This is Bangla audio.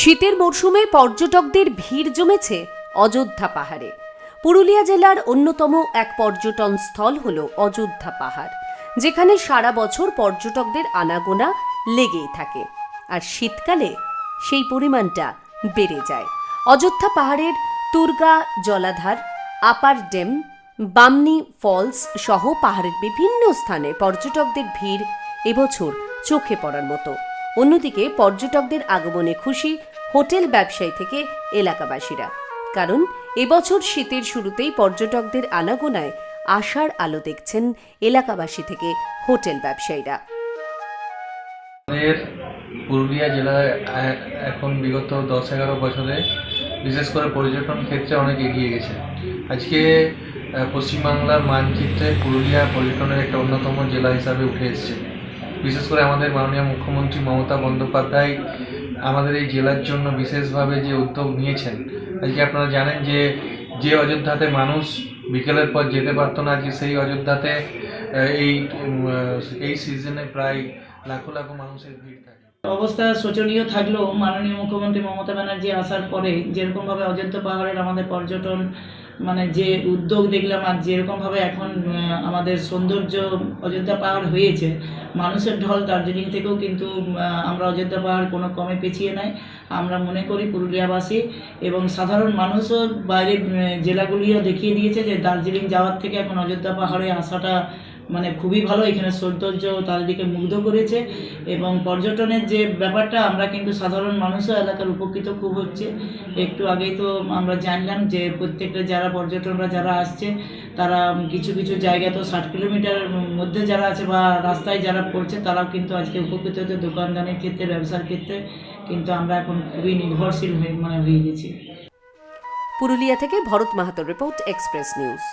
শীতের মরশুমে পর্যটকদের ভিড় জমেছে অযোধ্যা পাহাড়ে। পুরুলিয়া জেলার অন্যতম এক পর্যটন স্থল হল অযোধ্যা পাহাড়, যেখানে সারা বছর পর্যটকদের আনাগোনা লেগেই থাকে। আর শীতকালে সেই পরিমাণটা বেড়ে যায়। অযোধ্যা পাহাড়ের তুর্গা জলাধার, আপার ডেম বামনি ফলস সহ পাহাড়ের বিভিন্ন স্থানে পর্যটকদের ভিড় এবছর চোখে পড়ার মতো। অন্যদিকে পর্যটকদের আগমনে খুশি হোটেল ব্যবসায়ী থেকে এলাকাবাসীরা। কারণ এবছর শীতের শুরুতেই পর্যটকদের আনাগোনায় আশার আলো দেখছেন এলাকাবাসী থেকে হোটেল ব্যবসায়ীরা। পুরুলিয়া জেলায় এখন বিগত দশ এগারো বছরে বিশেষ করে পর্যটন ক্ষেত্রে অনেক এগিয়ে গেছে। আজকে পশ্চিমবাংলার মানচিত্রে পুরুলিয়া পর্যটনের একটা অন্যতম জেলা হিসাবে উঠে এসেছে। বিশেষ করে আমাদের মাননীয় মুখ্যমন্ত্রী মমতা বন্দ্যোপাধ্যায় আমাদের এই জেলার জন্য বিশেষভাবে যে উদ্যোগ নিয়েছেন, আজকে আপনারা জানেন যে যে অযোধ্যাতে মানুষ বিকেলের পর যেতে পারতো না, আজকে সেই অযোধ্যাতে এই এই সিজনে প্রায় লাখো লাখো মানুষের ভিড় থাকে। অবস্থা শোচনীয় থাকলেও মাননীয় মুখ্যমন্ত্রী মমতা ব্যানার্জি আসার পরে যেরকমভাবে অযোধ্যা পাহাড়ের আমাদের পর্যটন মানে যে উদ্যোগ দেখলাম আর যেরকমভাবে এখন আমাদের সৌন্দর্য অযোধ্যা পাহাড় হয়েছে, মানুষের ঢল দার্জিলিং থেকেও কিন্তু আমরা অযোধ্যা পাহাড় কোনো কমে পেছিয়ে নাই। আমরা মনে করি পুরুলিয়াবাসী এবং সাধারণ মানুষও বাইরে জেলাগুলিও দেখিয়ে দিয়েছে যে দার্জিলিং যাওয়ার থেকে এখন অযোধ্যা পাহাড়ে আসাটা মানে খুবই ভালো। এখানে সৌন্দর্য তাদেরকে মুগ্ধ করেছে এবং পর্যটনের যে ব্যাপারটা, আমরা কিন্তু সাধারণ মানুষও এলাকার উপকৃত খুব হচ্ছে। একটু আগেই তো আমরা জানলাম যে প্রত্যেকটা যারা পর্যটনরা যারা আসছে, তারা কিছু কিছু জায়গা তো ষাট কিলোমিটার মধ্যে যারা আছে বা রাস্তায় যারা পড়ছে, তারাও কিন্তু আজকে উপকৃত হচ্ছে দোকানদানের ক্ষেত্রে, ব্যবসার ক্ষেত্রে। কিন্তু আমরা এখন খুবই নির্ভরশীল হয়ে মানে হয়ে গেছি। পুরুলিয়া থেকে ভরত মাহাতোর রিপোর্ট, এক্সপ্রেস নিউজ।